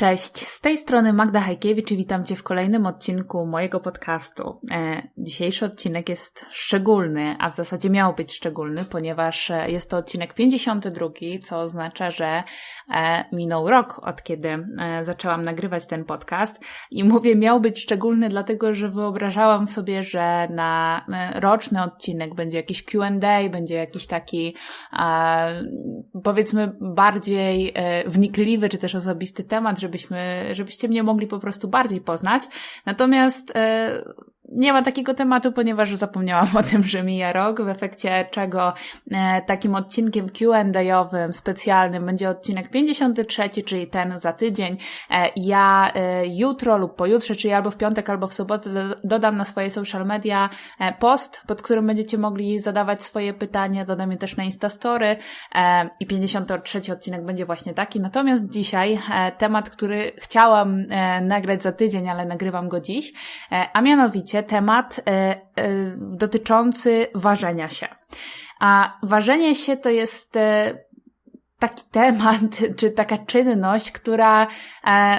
Cześć, z tej strony Magda Hajkiewicz i witam Cię w kolejnym odcinku mojego podcastu. E, dzisiejszy odcinek jest szczególny, a w zasadzie miał być szczególny, ponieważ e, jest to odcinek 52, co oznacza, że e, minął rok od kiedy zaczęłam nagrywać ten podcast. I mówię miał być szczególny, dlatego że wyobrażałam sobie, że na roczny odcinek będzie jakiś QA, będzie jakiś taki powiedzmy bardziej wnikliwy czy też osobisty temat, żebyśmy, żebyście mnie mogli po prostu bardziej poznać. Natomiast e, nie ma takiego tematu, ponieważ zapomniałam o tym, że mija rok, w efekcie czego e, takim odcinkiem Q&A-owym, specjalnym będzie odcinek 53, czyli ten za tydzień. E, ja e, jutro lub pojutrze, czyli albo w piątek, albo w sobotę dodam na swoje social media post, pod którym będziecie mogli zadawać swoje pytania, dodam je też na Instastory i 53 odcinek będzie właśnie taki. Natomiast dzisiaj temat, który chciałam nagrać za tydzień, ale nagrywam go dziś, a mianowicie temat e, e, dotyczący ważenia się. A ważenie się to jest e, taki temat, czy taka czynność, która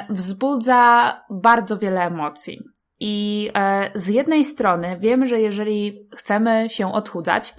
wzbudza bardzo wiele emocji. I z jednej strony wiem, że jeżeli chcemy się odchudzać,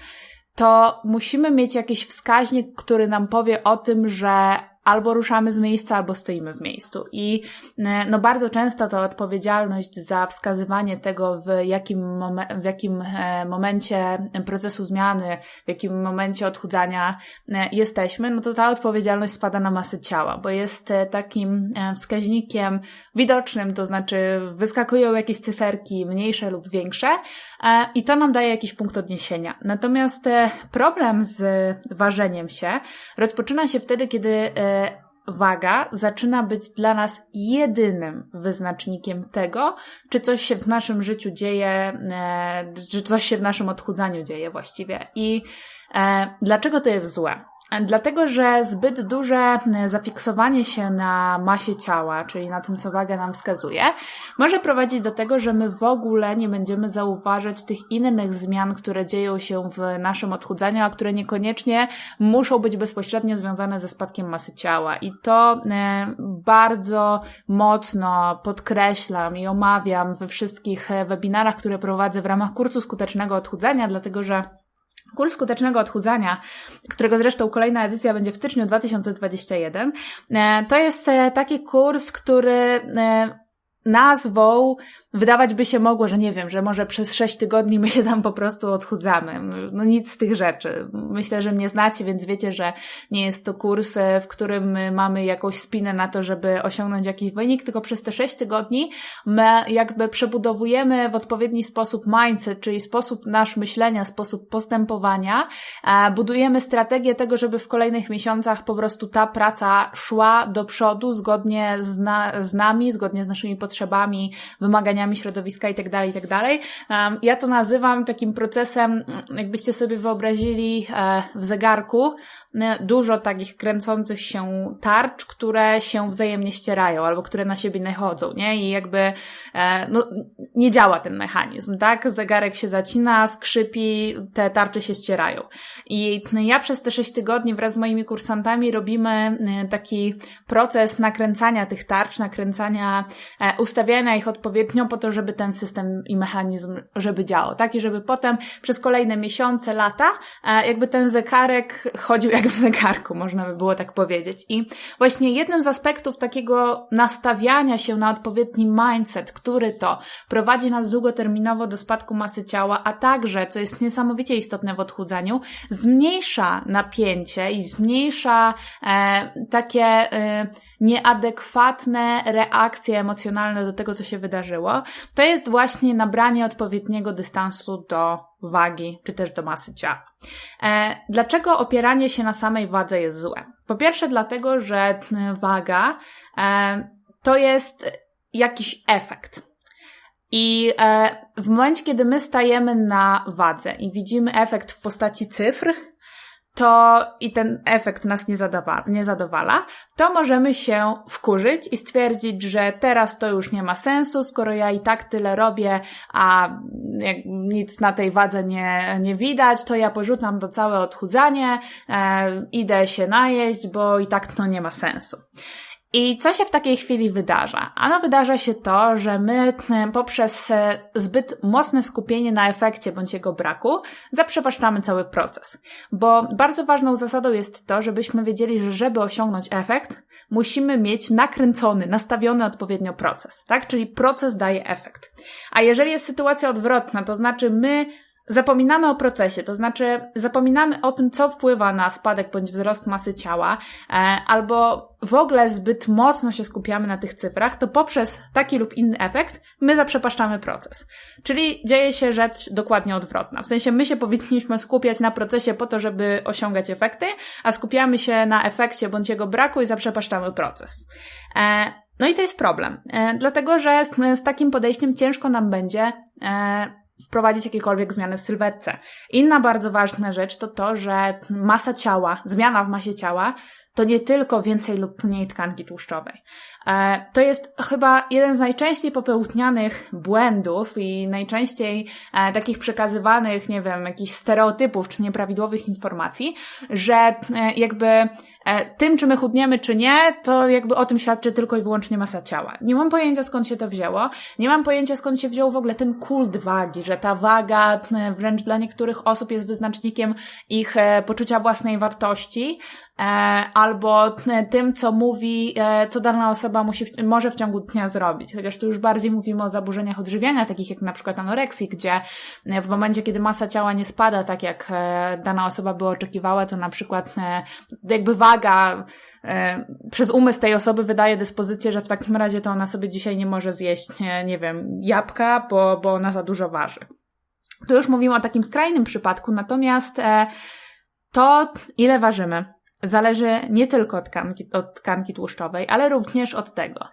to musimy mieć jakiś wskaźnik, który nam powie o tym, że albo ruszamy z miejsca, albo stoimy w miejscu. I e, no bardzo często to odpowiedzialność za wskazywanie tego, w jakim, momen- w jakim e, momencie procesu zmiany, w jakim momencie odchudzania e, jesteśmy, no to ta odpowiedzialność spada na masę ciała, bo jest takim wskaźnikiem widocznym, to znaczy wyskakują jakieś cyferki mniejsze lub większe i to nam daje jakiś punkt odniesienia. Natomiast problem z ważeniem się rozpoczyna się wtedy, kiedy waga zaczyna być dla nas jedynym wyznacznikiem tego, czy coś się w naszym życiu dzieje, e, czy coś się w naszym odchudzaniu dzieje właściwie. I e, dlaczego to jest złe? Dlatego, że zbyt duże zafiksowanie się na masie ciała, czyli na tym, co waga nam wskazuje, może prowadzić do tego, że my w ogóle nie będziemy zauważać tych innych zmian, które dzieją się w naszym odchudzaniu, a które niekoniecznie muszą być bezpośrednio związane ze spadkiem masy ciała. I to bardzo mocno podkreślam i omawiam we wszystkich webinarach, które prowadzę w ramach kursu skutecznego odchudzania, dlatego że Kurs skutecznego odchudzania, którego zresztą kolejna edycja będzie w styczniu 2021, e, to jest e, taki kurs, który e, nazwą wydawać by się mogło, że nie wiem, że może przez sześć tygodni my się tam po prostu odchudzamy. No nic z tych rzeczy. Myślę, że mnie znacie, więc wiecie, że nie jest to kurs, e, w którym mamy jakąś spinę na to, żeby osiągnąć jakiś wynik, tylko przez te sześć tygodni my jakby przebudowujemy w odpowiedni sposób mindset, czyli sposób nasz myślenia, sposób postępowania, budujemy strategię tego, żeby w kolejnych miesiącach po prostu ta praca szła do przodu zgodnie z, na, z nami, zgodnie z naszymi potrzebami, wymaganiami środowiska i tak dalej, i tak. Ja to nazywam takim procesem, jakbyście sobie wyobrazili e, w zegarku, dużo takich kręcących się tarcz, które się wzajemnie ścierają albo które na siebie nachodzą, nie? I jakby e, no, nie działa ten mechanizm, tak? Zegarek się zacina, skrzypi, te tarcze się ścierają. I ja przez te sześć tygodni wraz z moimi kursantami robimy taki proces nakręcania tych tarcz, nakręcania, e, ustawiania ich odpowiednio po to, żeby ten system i mechanizm, żeby działał, tak? I żeby potem przez kolejne miesiące, lata, e, jakby ten zegarek chodził jak w zegarku, można by było tak powiedzieć. I właśnie jednym z aspektów takiego nastawiania się na odpowiedni mindset, który to prowadzi nas długoterminowo do spadku masy ciała, a także, co jest niesamowicie istotne w odchudzaniu, zmniejsza napięcie i zmniejsza e, takie e, nieadekwatne reakcje emocjonalne do tego, co się wydarzyło, to jest właśnie nabranie odpowiedniego dystansu do wagi, czy też do masy ciała. E, dlaczego opieranie się na samej wadze jest złe? Po pierwsze, dlatego, że waga e, to jest jakiś efekt. I e, w momencie, kiedy my stajemy na wadze i widzimy efekt w postaci cyfr, to i ten efekt nas nie, zadawa, nie zadowala, to możemy się wkurzyć i stwierdzić, że teraz to już nie ma sensu, skoro ja i tak tyle robię, a nic na tej wadze nie, nie widać, to ja porzucam to całe odchudzanie, e, idę się najeść, bo i tak to nie ma sensu. I co się w takiej chwili wydarza? Ano wydarza się to, że my e, poprzez e, zbyt mocne skupienie na efekcie bądź jego braku zaprzepaszczamy cały proces. Bo bardzo ważną zasadą jest to, żebyśmy wiedzieli, że żeby osiągnąć efekt, musimy mieć nakręcony, nastawiony odpowiednio proces, tak? Czyli proces daje efekt. A jeżeli jest sytuacja odwrotna, to znaczy my Zapominamy o procesie, to znaczy zapominamy o tym, co wpływa na spadek bądź wzrost masy ciała, e, albo w ogóle zbyt mocno się skupiamy na tych cyfrach, to poprzez taki lub inny efekt my zaprzepaszczamy proces. Czyli dzieje się rzecz dokładnie odwrotna. W sensie my się powinniśmy skupiać na procesie po to, żeby osiągać efekty, a skupiamy się na efekcie bądź jego braku i zaprzepaszczamy proces. E, no i to jest problem, e, dlatego że z, z takim podejściem ciężko nam będzie wprowadzić jakiekolwiek zmiany w sylwetce. Inna bardzo ważna rzecz to to, że masa ciała, zmiana w masie ciała to nie tylko więcej lub mniej tkanki tłuszczowej. E, to jest chyba jeden z najczęściej popełnianych błędów i najczęściej e, takich przekazywanych, nie wiem, jakichś stereotypów czy nieprawidłowych informacji, że e, jakby tym, czy my chudniemy, czy nie, to jakby o tym świadczy tylko i wyłącznie masa ciała. Nie mam pojęcia, skąd się to wzięło. Nie mam pojęcia, skąd się wziął w ogóle ten kult wagi, że ta waga wręcz dla niektórych osób jest wyznacznikiem ich poczucia własnej wartości, albo tym, co mówi, co dana osoba musi, może w ciągu dnia zrobić. Chociaż tu już bardziej mówimy o zaburzeniach odżywiania, takich jak na przykład anoreksji, gdzie w momencie, kiedy masa ciała nie spada tak, jak e, dana osoba by oczekiwała, to na przykład e, jakby waga e, przez umysł tej osoby wydaje dyspozycję, że w takim razie to ona sobie dzisiaj nie może zjeść, nie wiem, jabłka, bo, bo ona za dużo waży. Tu już mówimy o takim skrajnym przypadku, natomiast to, ile ważymy, zależy nie tylko od tkanki, od tkanki tłuszczowej, ale również od tego,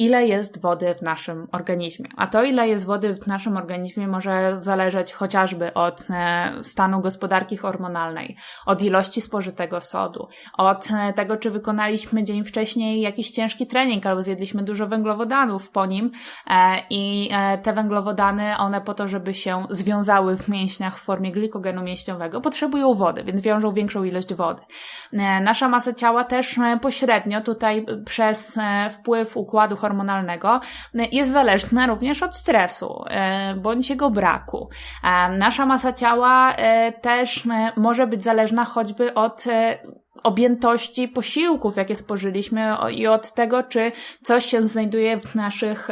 ile jest wody w naszym organizmie. A to, ile jest wody w naszym organizmie, może zależeć chociażby od e, stanu gospodarki hormonalnej, od ilości spożytego sodu, od e, tego, czy wykonaliśmy dzień wcześniej jakiś ciężki trening albo zjedliśmy dużo węglowodanów po nim e, i te węglowodany, one po to, żeby się związały w mięśniach w formie glikogenu mięśniowego, potrzebują wody, więc wiążą większą ilość wody. Nasza masa ciała też pośrednio tutaj przez wpływ układu hormonalnego hormonalnego jest zależna również od stresu e, bądź jego braku. E, nasza masa ciała też może być zależna choćby od objętości posiłków, jakie spożyliśmy i od tego, czy coś się znajduje w, naszych,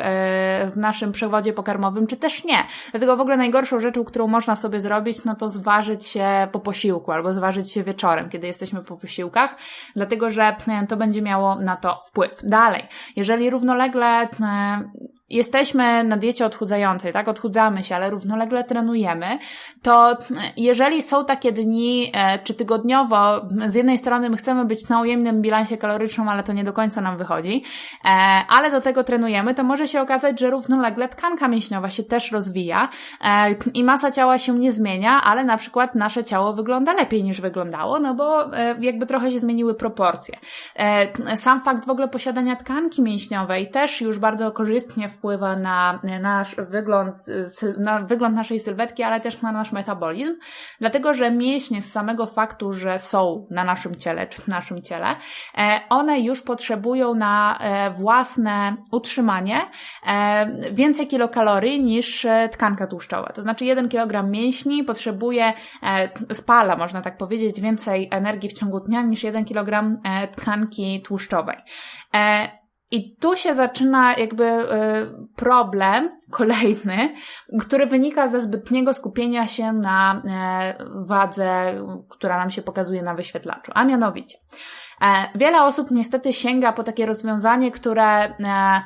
w naszym przewodzie pokarmowym, czy też nie. Dlatego w ogóle najgorszą rzeczą, którą można sobie zrobić, no to zważyć się po posiłku albo zważyć się wieczorem, kiedy jesteśmy po posiłkach, dlatego że to będzie miało na to wpływ. Dalej, jeżeli równolegle jesteśmy na diecie odchudzającej, tak, odchudzamy się, ale równolegle trenujemy, to jeżeli są takie dni, e, czy tygodniowo, z jednej strony my chcemy być na ujemnym bilansie kalorycznym, ale to nie do końca nam wychodzi, e, ale do tego trenujemy, to może się okazać, że równolegle tkanka mięśniowa się też rozwija e, i masa ciała się nie zmienia, ale na przykład nasze ciało wygląda lepiej niż wyglądało, no bo jakby trochę się zmieniły proporcje. Sam fakt w ogóle posiadania tkanki mięśniowej też już bardzo korzystnie wpływa na nasz wygląd, na wygląd naszej sylwetki, ale też na nasz metabolizm, dlatego że mięśnie z samego faktu, że są na naszym ciele czy w naszym ciele, e, one już potrzebują na e, własne utrzymanie e, więcej kilokalorii niż tkanka tłuszczowa. To znaczy 1 kg mięśni potrzebuje, spala, można tak powiedzieć, więcej energii w ciągu dnia niż 1 kg tkanki tłuszczowej. I tu się zaczyna jakby y, problem kolejny, który wynika ze zbytniego skupienia się na e, wadze, która nam się pokazuje na wyświetlaczu. A mianowicie, e, wiele osób niestety sięga po takie rozwiązanie, które e,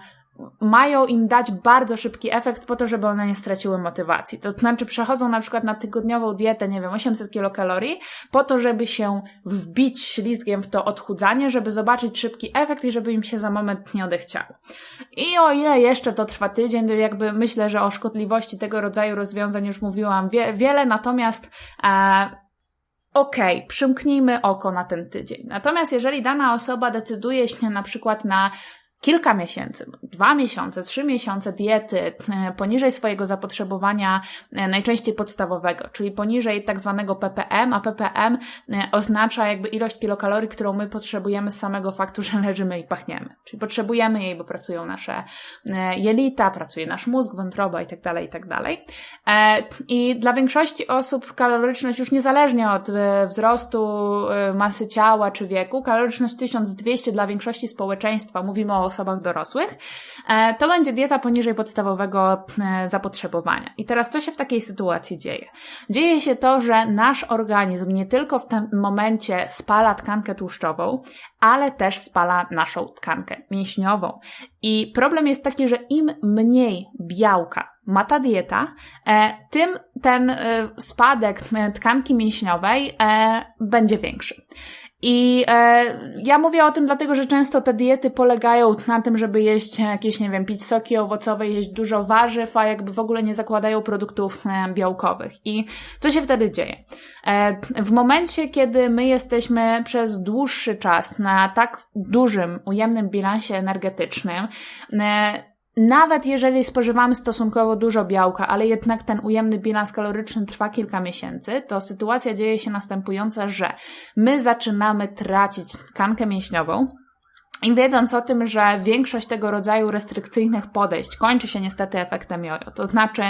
mają im dać bardzo szybki efekt po to, żeby one nie straciły motywacji. To znaczy przechodzą na przykład na tygodniową dietę, nie wiem, 800 kilokalorii, po to, żeby się wbić ślizgiem w to odchudzanie, żeby zobaczyć szybki efekt i żeby im się za moment nie odechciało. I o ile jeszcze to trwa tydzień, to jakby myślę, że o szkodliwości tego rodzaju rozwiązań już mówiłam wie, wiele, natomiast e, Okej, okay, przymknijmy oko na ten tydzień. Natomiast jeżeli dana osoba decyduje się na przykład na kilka miesięcy, dwa miesiące, trzy miesiące diety e, poniżej swojego zapotrzebowania, e, najczęściej podstawowego, czyli poniżej tak zwanego ppm, a ppm e, oznacza jakby ilość kilokalorii, którą my potrzebujemy z samego faktu, że leżymy i pachniemy. Czyli potrzebujemy jej, bo pracują nasze jelita, pracuje nasz mózg, wątroba i tak dalej, i tak dla większości osób kaloryczność już niezależnie od wzrostu masy ciała czy wieku, kaloryczność 1200 dla większości społeczeństwa, mówimy o osobach dorosłych, e, to będzie dieta poniżej podstawowego e, zapotrzebowania. I teraz co się w takiej sytuacji dzieje? Dzieje się to, że nasz organizm nie tylko w tym momencie spala tkankę tłuszczową, ale też spala naszą tkankę mięśniową. I problem jest taki, że im mniej białka ma ta dieta, e, tym ten spadek tkanki mięśniowej będzie większy. I e, ja mówię o tym dlatego, że często te diety polegają na tym, żeby jeść jakieś, nie wiem, pić soki owocowe, jeść dużo warzyw, a jakby w ogóle nie zakładają produktów e, białkowych. I co się wtedy dzieje? E, w momencie, kiedy my jesteśmy przez dłuższy czas na tak dużym, ujemnym bilansie energetycznym, e, nawet jeżeli spożywamy stosunkowo dużo białka, ale jednak ten ujemny bilans kaloryczny trwa kilka miesięcy, to sytuacja dzieje się następująca, że my zaczynamy tracić tkankę mięśniową, i wiedząc o tym, że większość tego rodzaju restrykcyjnych podejść kończy się niestety efektem jojo, to znaczy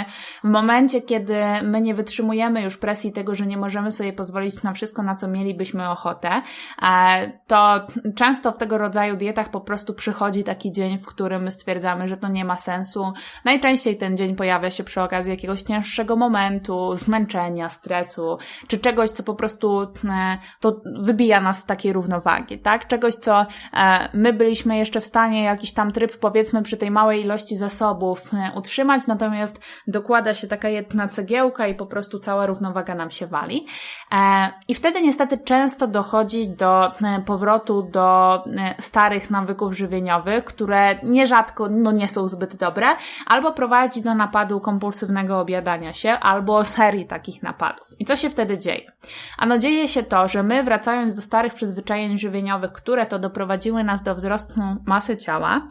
w momencie, kiedy my nie wytrzymujemy już presji tego, że nie możemy sobie pozwolić na wszystko, na co mielibyśmy ochotę, e, to często w tego rodzaju dietach po prostu przychodzi taki dzień, w którym my stwierdzamy, że to nie ma sensu. Najczęściej ten dzień pojawia się przy okazji jakiegoś cięższego momentu, zmęczenia, stresu, czy czegoś, co po prostu e, to wybija nas z takiej równowagi, tak? Czegoś, co e, my byliśmy jeszcze w stanie jakiś tam tryb, powiedzmy, przy tej małej ilości zasobów e, utrzymać, natomiast dokłada się taka jedna cegiełka i po prostu cała równowaga nam się wali. E, I wtedy niestety często dochodzi do e, powrotu do starych nawyków żywieniowych, które nierzadko no, nie są zbyt dobre, albo prowadzi do napadu kompulsywnego obiadania się, albo serii takich napadów. I co się wtedy dzieje? Ano dzieje się to, że my wracając do starych przyzwyczajeń żywieniowych, które to doprowadziły nas do wzrostu masy ciała,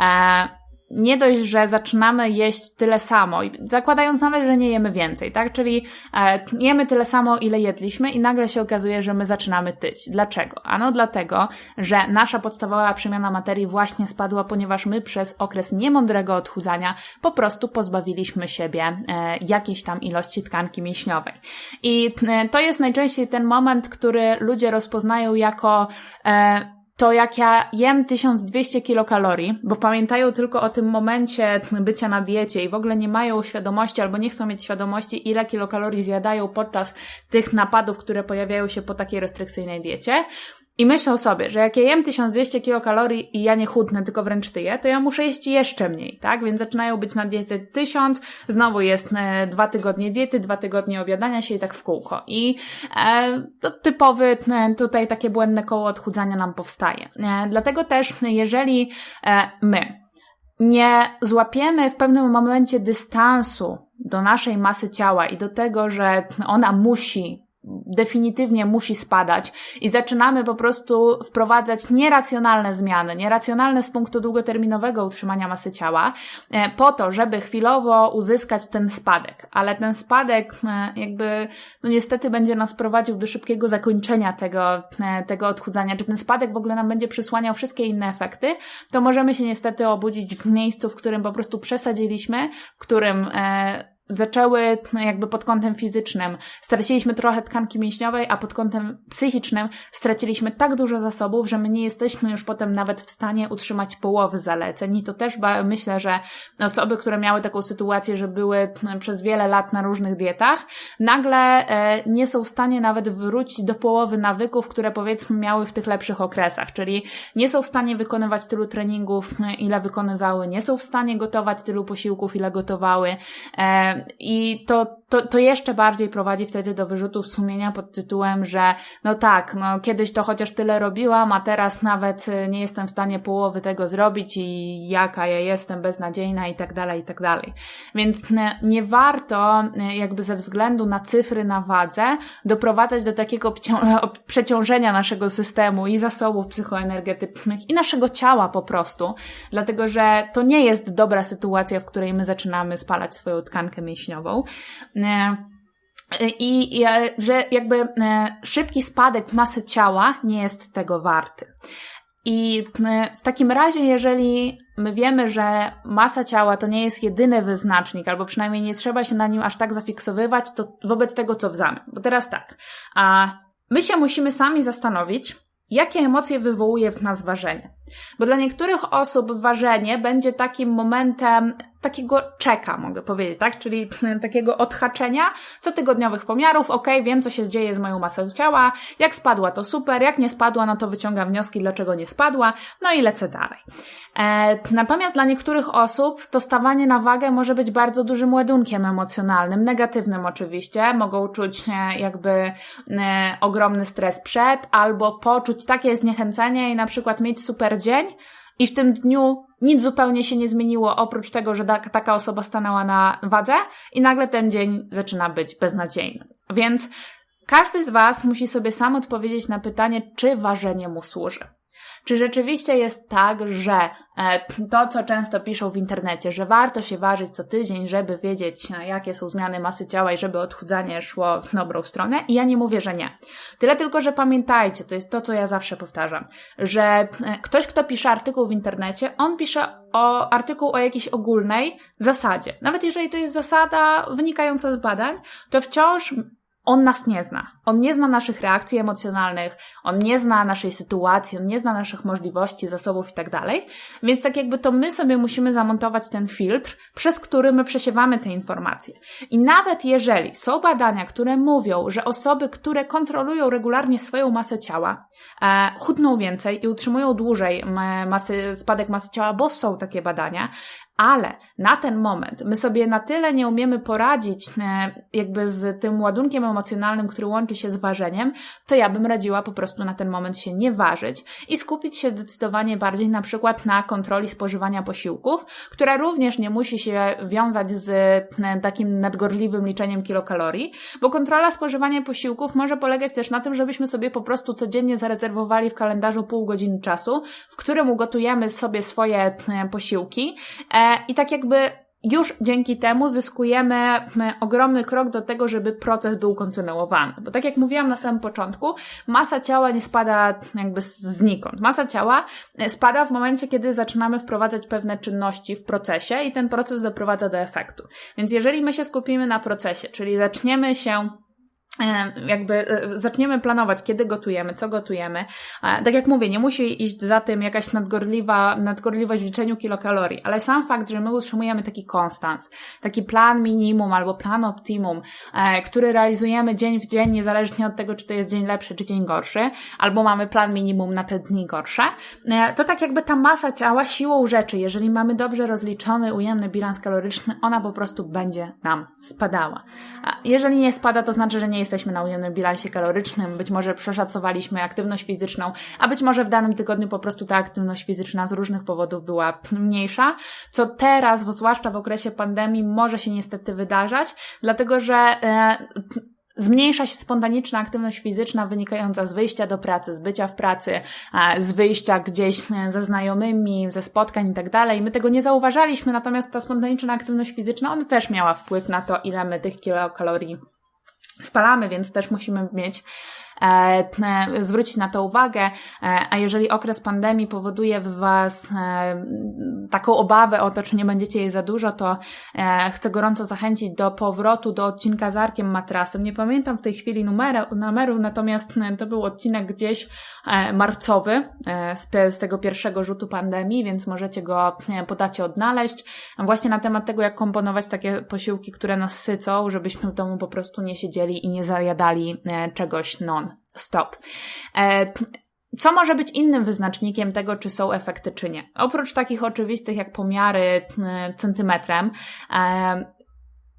e, nie dość, że zaczynamy jeść tyle samo, zakładając nawet, że nie jemy więcej, tak? Czyli e, jemy tyle samo, ile jedliśmy i nagle się okazuje, że my zaczynamy tyć. Dlaczego? Ano dlatego, że nasza podstawowa przemiana materii właśnie spadła, ponieważ my przez okres niemądrego odchudzania po prostu pozbawiliśmy siebie e, jakiejś tam ilości tkanki mięśniowej. I to jest najczęściej ten moment, który ludzie rozpoznają jako to jak ja jem 1200 kilokalorii, bo pamiętają tylko o tym momencie bycia na diecie i w ogóle nie mają świadomości albo nie chcą mieć świadomości, ile kilokalorii zjadają podczas tych napadów, które pojawiają się po takiej restrykcyjnej diecie, i myślą sobie, że jak ja jem 1200 kilokalorii i ja nie chudnę, tylko wręcz tyję, to ja muszę jeść jeszcze mniej, tak? Więc zaczynają być na diety 1000, znowu jest e, dwa tygodnie diety, dwa tygodnie obiadania się i tak w kółko. I e, to typowy e, tutaj takie błędne koło odchudzania nam powstaje. E, dlatego też, jeżeli e, my nie złapiemy w pewnym momencie dystansu do naszej masy ciała i do tego, że ona musi definitywnie musi spadać i zaczynamy po prostu wprowadzać nieracjonalne zmiany, nieracjonalne z punktu długoterminowego utrzymania masy ciała, e, po to, żeby chwilowo uzyskać ten spadek. Ale ten spadek e, jakby, no niestety będzie nas prowadził do szybkiego zakończenia tego, e, tego odchudzania, czy ten spadek w ogóle nam będzie przysłaniał wszystkie inne efekty, to możemy się niestety obudzić w miejscu, w którym po prostu przesadziliśmy, w którym zaczęły no, jakby pod kątem fizycznym. Straciliśmy trochę tkanki mięśniowej, a pod kątem psychicznym straciliśmy tak dużo zasobów, że my nie jesteśmy już potem nawet w stanie utrzymać połowy zaleceń. I to też myślę, że osoby, które miały taką sytuację, że były no, przez wiele lat na różnych dietach, nagle e, nie są w stanie nawet wrócić do połowy nawyków, które powiedzmy miały w tych lepszych okresach, czyli nie są w stanie wykonywać tylu treningów, ile wykonywały, nie są w stanie gotować tylu posiłków, ile gotowały. I to to, to jeszcze bardziej prowadzi wtedy do wyrzutów sumienia pod tytułem, że no tak, no kiedyś to chociaż tyle robiłam, a teraz nawet y, nie jestem w stanie połowy tego zrobić i jaka ja jestem beznadziejna i tak dalej, i tak dalej. Więc nie warto jakby ze względu na cyfry na wadze doprowadzać do takiego przeciążenia naszego systemu i zasobów psychoenergetycznych i naszego ciała po prostu, dlatego że to nie jest dobra sytuacja, w której my zaczynamy spalać swoją tkankę mięśniową. E, I, i że jakby e, szybki spadek masy ciała nie jest tego warty. I e, w takim razie, jeżeli my wiemy, że masa ciała to nie jest jedyny wyznacznik, albo przynajmniej nie trzeba się na nim aż tak zafiksowywać, to wobec tego co zamian. Bo teraz tak, a my się musimy sami zastanowić, jakie emocje wywołuje w nas ważenie. Bo dla niektórych osób ważenie będzie takim momentem takiego czeka, mogę powiedzieć, tak? Czyli takiego odhaczenia cotygodniowych pomiarów. Ok, wiem, co się dzieje z moją masą ciała. Jak spadła, to super. Jak nie spadła, no to wyciągam wnioski, dlaczego nie spadła. No i lecę dalej. E, natomiast dla niektórych osób to stawanie na wagę może być bardzo dużym ładunkiem emocjonalnym, negatywnym oczywiście. Mogą czuć e, jakby e, ogromny stres przed, albo poczuć takie zniechęcenie i na przykład mieć super dzień, i w tym dniu nic zupełnie się nie zmieniło, oprócz tego, że taka osoba stanęła na wadze i nagle ten dzień zaczyna być beznadziejny. Więc każdy z Was musi sobie sam odpowiedzieć na pytanie, czy ważenie mu służy. Czy rzeczywiście jest tak, że e, to, co często piszą w internecie, że warto się ważyć co tydzień, żeby wiedzieć, e, jakie są zmiany masy ciała i żeby odchudzanie szło w dobrą stronę? I ja nie mówię, że nie. Tyle tylko, że pamiętajcie, to jest to, co ja zawsze powtarzam, że e, ktoś, kto pisze artykuł w internecie, on pisze o artykuł o jakiejś ogólnej zasadzie. Nawet jeżeli to jest zasada wynikająca z badań, to wciąż on nas nie zna. On nie zna naszych reakcji emocjonalnych, on nie zna naszej sytuacji, on nie zna naszych możliwości, zasobów i tak. Więc tak jakby to my sobie musimy zamontować ten filtr, przez który my przesiewamy te informacje. I nawet jeżeli są badania, które mówią, że osoby, które kontrolują regularnie swoją masę ciała, chudną więcej i utrzymują dłużej masy, spadek masy ciała, bo są takie badania, ale na ten moment my sobie na tyle nie umiemy poradzić e, jakby z tym ładunkiem emocjonalnym, który łączy się z ważeniem, to ja bym radziła po prostu na ten moment się nie ważyć i skupić się zdecydowanie bardziej na przykład na kontroli spożywania posiłków, która również nie musi się wiązać z e, takim nadgorliwym liczeniem kilokalorii, bo kontrola spożywania posiłków może polegać też na tym, żebyśmy sobie po prostu codziennie zarezerwowali w kalendarzu pół godziny czasu, w którym ugotujemy sobie swoje e, posiłki i tak jakby już dzięki temu zyskujemy ogromny krok do tego, żeby proces był kontynuowany. Bo tak jak mówiłam na samym początku, masa ciała nie spada jakby znikąd. Masa ciała e, spada w momencie, kiedy zaczynamy wprowadzać pewne czynności w procesie i ten proces doprowadza do efektu. Więc jeżeli my się skupimy na procesie, czyli zaczniemy się E, jakby e, zaczniemy planować, kiedy gotujemy, co gotujemy. Tak jak mówię, nie musi iść za tym jakaś nadgorliwa, nadgorliwość w liczeniu kilokalorii, ale sam fakt, że my utrzymujemy taki konstans, taki plan minimum albo plan optimum, e, który realizujemy dzień w dzień, niezależnie od tego, czy to jest dzień lepszy, czy dzień gorszy, albo mamy plan minimum na te dni gorsze, to tak jakby ta masa ciała siłą rzeczy, jeżeli mamy dobrze rozliczony, ujemny bilans kaloryczny, ona po prostu będzie nam spadała. Jeżeli nie spada, to znaczy, że nie jesteśmy na ujemnym bilansie kalorycznym, być może przeszacowaliśmy aktywność fizyczną, a być może w danym tygodniu po prostu ta aktywność fizyczna z różnych powodów była mniejsza, co teraz, zwłaszcza w okresie pandemii, może się niestety wydarzać, dlatego że e, Zmniejsza się spontaniczna aktywność fizyczna wynikająca z wyjścia do pracy, z bycia w pracy, z wyjścia gdzieś e, ze znajomymi, ze spotkań i tak dalej. My tego nie zauważaliśmy, natomiast ta spontaniczna aktywność fizyczna, ona też miała wpływ na to, ile my tych kilokalorii spalamy, więc też musimy mieć zwrócić na to uwagę, e, a jeżeli okres pandemii powoduje w Was e, taką obawę o to, czy nie będziecie jej za dużo, to chcę gorąco zachęcić do powrotu do odcinka z Arkiem Matrasem. Nie pamiętam w tej chwili numeru, numeru natomiast to był odcinek gdzieś marcowy z tego pierwszego rzutu pandemii, więc możecie go podacie odnaleźć. Właśnie na temat tego, jak komponować takie posiłki, które nas sycą, żebyśmy w domu po prostu nie siedzieli i nie zajadali czegoś non stop. E, co może być innym wyznacznikiem tego, czy są efekty, czy nie? Oprócz takich oczywistych jak pomiary centymetrem, e,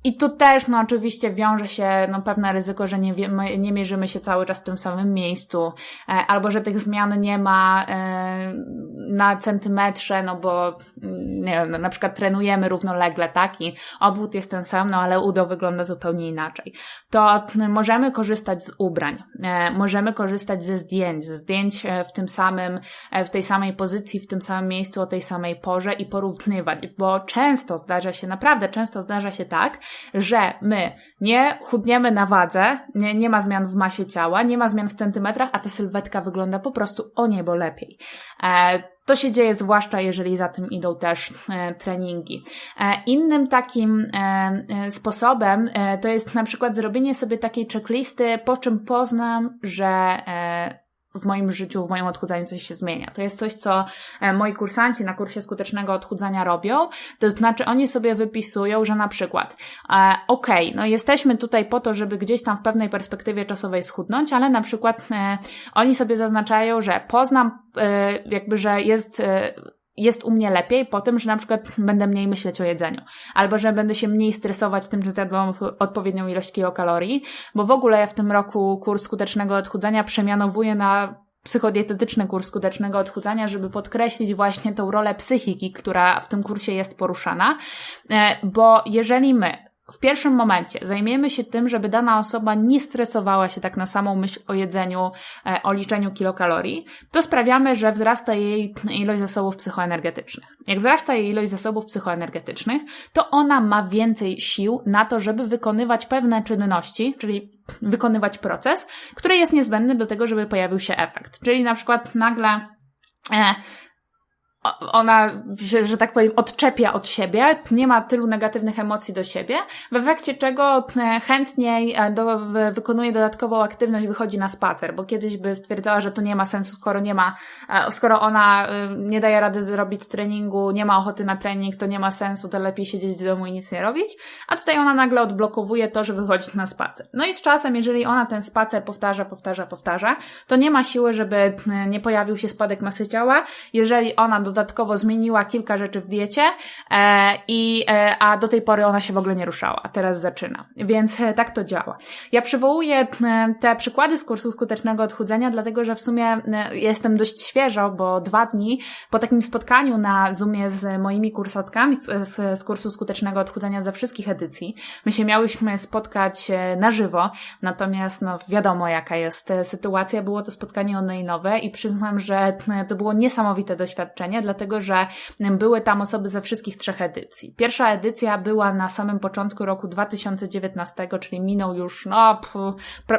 i tu też, no oczywiście wiąże się no, pewne ryzyko, że nie, wiemy, nie mierzymy się cały czas w tym samym miejscu, e, albo że tych zmian nie ma e, na centymetrze, no bo mm, nie wiem, no, na przykład trenujemy równolegle, tak, i obwód jest ten sam, no ale udo wygląda zupełnie inaczej. To możemy korzystać z ubrań, e, możemy korzystać ze zdjęć, zdjęć e, w tym samym, e, w tej samej pozycji, w tym samym miejscu, o tej samej porze i porównywać, bo często zdarza się, naprawdę często zdarza się tak, że my nie chudniemy na wadze, nie, nie ma zmian w masie ciała, nie ma zmian w centymetrach, a ta sylwetka wygląda po prostu o niebo lepiej. E, to się dzieje zwłaszcza, jeżeli za tym idą też e, treningi. E, innym takim e, e sposobem e, to jest na przykład zrobienie sobie takiej checklisty, po czym poznam, że e, w moim życiu, w moim odchudzaniu coś się zmienia. To jest coś, co e, moi kursanci na kursie skutecznego odchudzania robią. To znaczy, oni sobie wypisują, że na przykład, e, okej, okay, no jesteśmy tutaj po to, żeby gdzieś tam w pewnej perspektywie czasowej schudnąć, ale na przykład e, oni sobie zaznaczają, że poznam, e, jakby, że jest e, jest u mnie lepiej po tym, że na przykład będę mniej myśleć o jedzeniu, albo że będę się mniej stresować tym, że zjadłam odpowiednią ilość kilokalorii, bo w ogóle ja w tym roku kurs skutecznego odchudzania przemianowuję na psychodietetyczny kurs skutecznego odchudzania, żeby podkreślić właśnie tą rolę psychiki, która w tym kursie jest poruszana, e, bo jeżeli my w pierwszym momencie zajmiemy się tym, żeby dana osoba nie stresowała się tak na samą myśl o jedzeniu, e, o liczeniu kilokalorii, to sprawiamy, że wzrasta jej ilość zasobów psychoenergetycznych. Jak wzrasta jej ilość zasobów psychoenergetycznych, to ona ma więcej sił na to, żeby wykonywać pewne czynności, czyli wykonywać proces, który jest niezbędny do tego, żeby pojawił się efekt. Czyli na przykład nagle e, ona, że, że tak powiem, odczepia od siebie, nie ma tylu negatywnych emocji do siebie, w efekcie czego e, chętniej e, do, wykonuje dodatkową aktywność, wychodzi na spacer, bo kiedyś by stwierdzała, że to nie ma sensu, skoro nie ma, e, skoro ona nie daje rady zrobić treningu, nie ma ochoty na trening, to nie ma sensu, to lepiej siedzieć w domu i nic nie robić, a tutaj ona nagle odblokowuje to, żeby chodzić na spacer. No i z czasem, jeżeli ona ten spacer powtarza, powtarza, powtarza, to nie ma siły, żeby nie pojawił się spadek masy ciała, jeżeli ona do dodatkowo zmieniła kilka rzeczy w diecie, e, i, e, a do tej pory ona się w ogóle nie ruszała, a teraz zaczyna. Więc e, tak to działa. Ja przywołuję e, te przykłady z kursu skutecznego odchudzenia, dlatego że w sumie e, jestem dość świeżo, bo dwa dni po takim spotkaniu na Zoomie z moimi kursatkami z, z kursu skutecznego odchudzenia ze wszystkich edycji, my się miałyśmy spotkać e, na żywo, natomiast no wiadomo jaka jest sytuacja, było to spotkanie online'owe i przyznam, że to było niesamowite doświadczenie, dlatego że były tam osoby ze wszystkich trzech edycji. Pierwsza edycja była na samym początku roku 2019, czyli minął już no,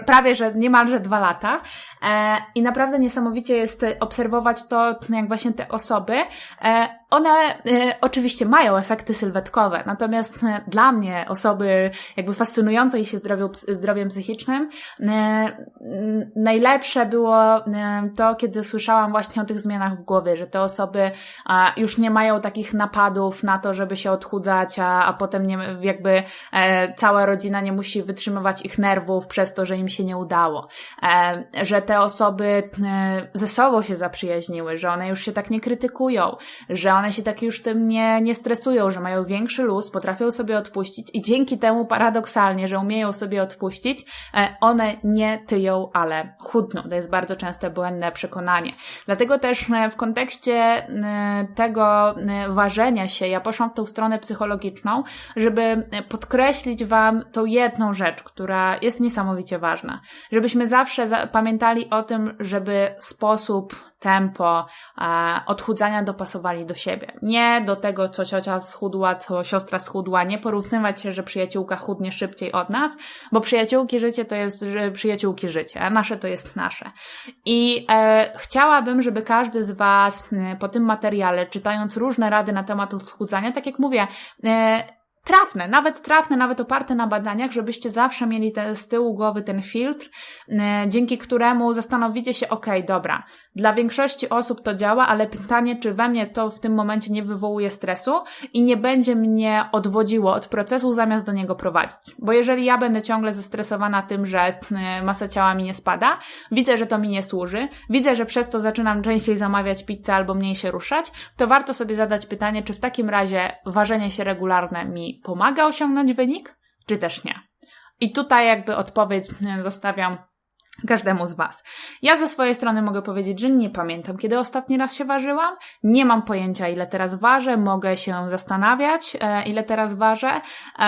prawie że niemalże dwa lata. E, I naprawdę niesamowicie jest obserwować to, jak właśnie te osoby e, one e, oczywiście mają efekty sylwetkowe, natomiast e, dla mnie osoby jakby fascynującej się zdrowiu, zdrowiem psychicznym, e, najlepsze było e, to, kiedy słyszałam właśnie o tych zmianach w głowie, że te osoby już nie mają takich napadów na to, żeby się odchudzać, a, a potem nie, jakby e, cała rodzina nie musi wytrzymywać ich nerwów przez to, że im się nie udało, e, że te osoby ze sobą się zaprzyjaźniły, że one już się tak nie krytykują, że one się tak już tym nie, nie stresują, że mają większy luz, potrafią sobie odpuścić i dzięki temu paradoksalnie, że umieją sobie odpuścić, e, one nie tyją, ale chudną. To jest bardzo częste błędne przekonanie. Dlatego też e, w kontekście e, tego ważenia się, ja poszłam w tą stronę psychologiczną, żeby podkreślić Wam tą jedną rzecz, która jest niesamowicie ważna. Żebyśmy zawsze pamiętali o tym, żeby sposób tempo e, odchudzania dopasowali do siebie. Nie do tego, co ciocia schudła, co siostra schudła. Nie porównywać się, że przyjaciółka chudnie szybciej od nas, bo przyjaciółki życie to jest przyjaciółki życie, a nasze to jest nasze. I e, chciałabym, żeby każdy z Was po tym materiale, czytając różne rady na temat odchudzania, tak jak mówię, e, trafne, nawet trafne, nawet oparte na badaniach, żebyście zawsze mieli te, z tyłu głowy ten filtr, e, dzięki któremu zastanowicie się, ok, dobra, dla większości osób to działa, ale pytanie, czy we mnie to w tym momencie nie wywołuje stresu i nie będzie mnie odwodziło od procesu, zamiast do niego prowadzić. Bo jeżeli ja będę ciągle zestresowana tym, że e, masa ciała mi nie spada, widzę, że to mi nie służy, widzę, że przez to zaczynam częściej zamawiać pizzę albo mniej się ruszać, to warto sobie zadać pytanie, czy w takim razie ważenie się regularne mi pomaga osiągnąć wynik, czy też nie. I tutaj jakby odpowiedź zostawiam każdemu z Was. Ja ze swojej strony mogę powiedzieć, że nie pamiętam, kiedy ostatni raz się ważyłam. Nie mam pojęcia, ile teraz ważę. Mogę się zastanawiać, e, ile teraz ważę, e,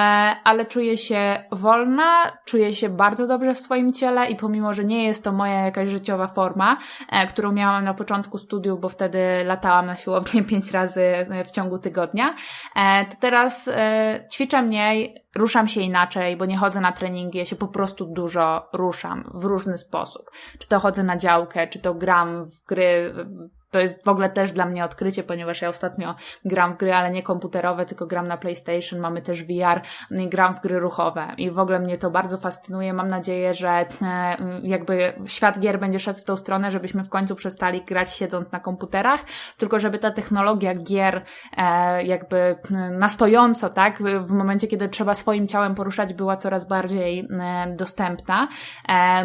ale czuję się wolna, czuję się bardzo dobrze w swoim ciele i pomimo, że nie jest to moja jakaś życiowa forma, e, którą miałam na początku studiów, bo wtedy latałam na siłownię pięć razy w ciągu tygodnia, to teraz ćwiczę mniej, ruszam się inaczej, bo nie chodzę na treningi, ja się po prostu dużo ruszam w różny sposób. Czy to chodzę na działkę, czy to gram w gry to jest w ogóle też dla mnie odkrycie, ponieważ ja ostatnio gram w gry, ale nie komputerowe, tylko gram na PlayStation, mamy też VR gram w gry ruchowe. I w ogóle mnie to bardzo fascynuje. Mam nadzieję, że e, jakby świat gier będzie szedł w tą stronę, żebyśmy w końcu przestali grać siedząc na komputerach, tylko żeby ta technologia gier e, jakby na stojąco, tak, w momencie, kiedy trzeba swoim ciałem poruszać, była coraz bardziej e, dostępna,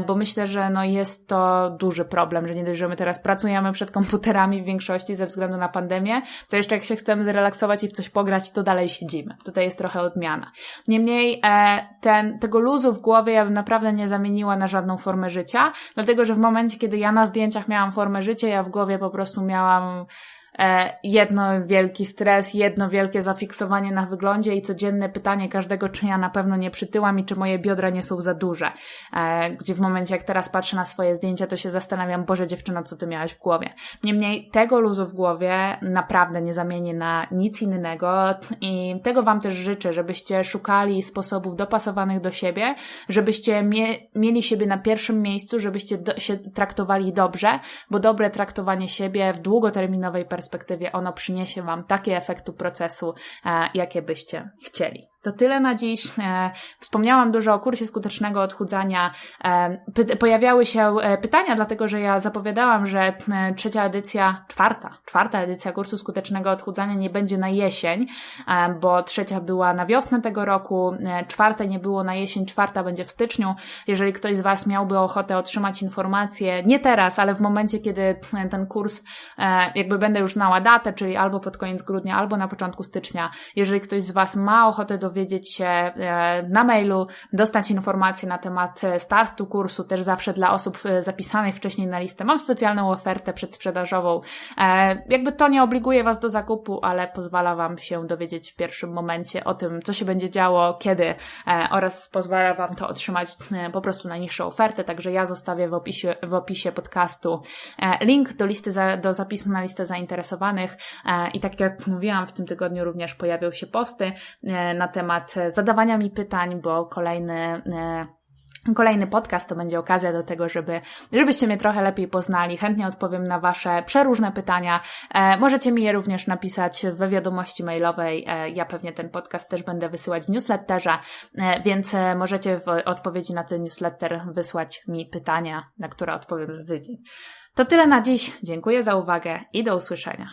bo myślę, że no jest to duży problem, że nie dość, że my teraz pracujemy przed komputerem, w większości ze względu na pandemię, to jeszcze jak się chcemy zrelaksować i w coś pograć, to dalej siedzimy. Tutaj jest trochę odmiana. Niemniej e, ten, tego luzu w głowie ja bym naprawdę nie zamieniła na żadną formę życia, dlatego że w momencie, kiedy ja na zdjęciach miałam formę życia, ja w głowie po prostu miałam jedno wielki stres, jedno wielkie zafiksowanie na wyglądzie i codzienne pytanie każdego, czy ja na pewno nie przytyłam i czy moje biodra nie są za duże. E, gdzie w momencie, jak teraz patrzę na swoje zdjęcia, to się zastanawiam, Boże dziewczyno, co ty miałaś w głowie. Niemniej tego luzu w głowie naprawdę nie zamienię na nic innego i tego Wam też życzę, żebyście szukali sposobów dopasowanych do siebie, żebyście mie mieli siebie na pierwszym miejscu, żebyście się traktowali dobrze, bo dobre traktowanie siebie w długoterminowej perspektywie perspektywie ono przyniesie Wam takie efekty procesu, e, jakie byście chcieli. To tyle na dziś. E, wspomniałam dużo o kursie skutecznego odchudzania. E, pojawiały się pytania, dlatego że ja zapowiadałam, że trzecia edycja, czwarta, czwarta edycja kursu skutecznego odchudzania nie będzie na jesień, bo trzecia była na wiosnę tego roku, czwarta nie było na jesień, czwarta będzie w styczniu. Jeżeli ktoś z Was miałby ochotę otrzymać informacje, nie teraz, ale w momencie, kiedy ten kurs, jakby będę już znała datę, czyli albo pod koniec grudnia, albo na początku stycznia. Jeżeli ktoś z Was ma ochotę dowiedzieć się e, na mailu, dostać informacje na temat e, startu kursu, też zawsze dla osób e, zapisanych wcześniej na listę, mam specjalną ofertę przedsprzedażową. Jakby to nie obliguje Was do zakupu, ale pozwala Wam się dowiedzieć w pierwszym momencie o tym, co się będzie działo, kiedy oraz pozwala Wam to otrzymać po prostu na niższą ofertę. Także ja zostawię w opisie, w opisie podcastu link do listy, za, do zapisu na listę zainteresowanych i tak jak mówiłam, w tym tygodniu również pojawią się posty na temat zadawania mi pytań, bo kolejny e, Kolejny podcast to będzie okazja do tego, żeby, żebyście mnie trochę lepiej poznali. Chętnie odpowiem na Wasze przeróżne pytania. E, możecie mi je również napisać we wiadomości mailowej. E, ja pewnie ten podcast też będę wysyłać w newsletterze, e, więc możecie w odpowiedzi na ten newsletter wysłać mi pytania, na które odpowiem za tydzień. To tyle na dziś. Dziękuję za uwagę i do usłyszenia.